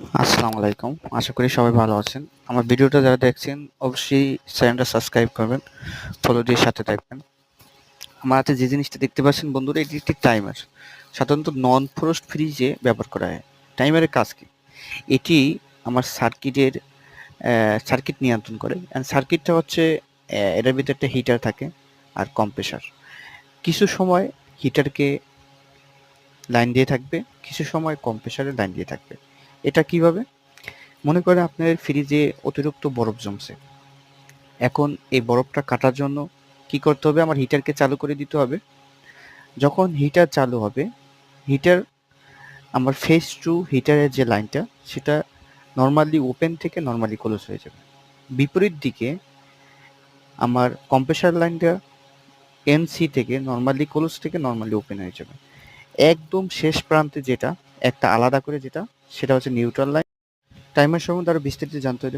আসসালামু আলাইকুম। আশা করি সবাই ভালো আছেন। আমার ভিডিওটা যারা দেখছেন, অবশ্যই চ্যানেলটা সাবস্ক্রাইব করবেন ফলো দিয়ে সাথে থাকবেন। আমার হাতে যে জিনিসটা দেখতে পাচ্ছেন বন্ধুরা, এটি একটি টাইমার সাধারণত নন ফ্রস্ট ফ্রিজে ব্যবহার করা হয়। টাইমারের কাজ কি? এটি আমার সার্কিটের সার্কিট নিয়ন্ত্রণ করে। অ্যান্ড সার্কিটটা হচ্ছে এটার ভিতরে একটা হিটার থাকে আর কম্প্রেসার কিছু সময় হিটারকে লাইন দিয়ে থাকবে, কিছু সময় কম্প্রেসারে লাইন দিয়ে থাকবে। এটা কীভাবে? মনে করেন আপনার ফ্রিজে অতিরিক্ত বরফ জমছে। এখন এই বরফটা কাটার জন্য কি করতে হবে? আমার হিটারকে চালু করে দিতে হবে। যখন হিটার চালু হবে হিটার আমার ফেস টু হিটারের যে লাইনটা সেটা নর্মালি ওপেন থেকে নর্মালি ক্লোজ হয়ে যাবে। বিপরীত দিকে, আমার কম্প্রেসার লাইনটা এনসি থেকে নর্মালি ক্লোজ থেকে নর্মালি ওপেন হয়ে যাবে। একদম শেষ প্রান্তে যেটা, একটা আলাদা করে যেটা সেটা হচ্ছে নিউট্রাল লাইন টাইমার সম্বন্ধে আরও বিস্তারিত জানতে হলে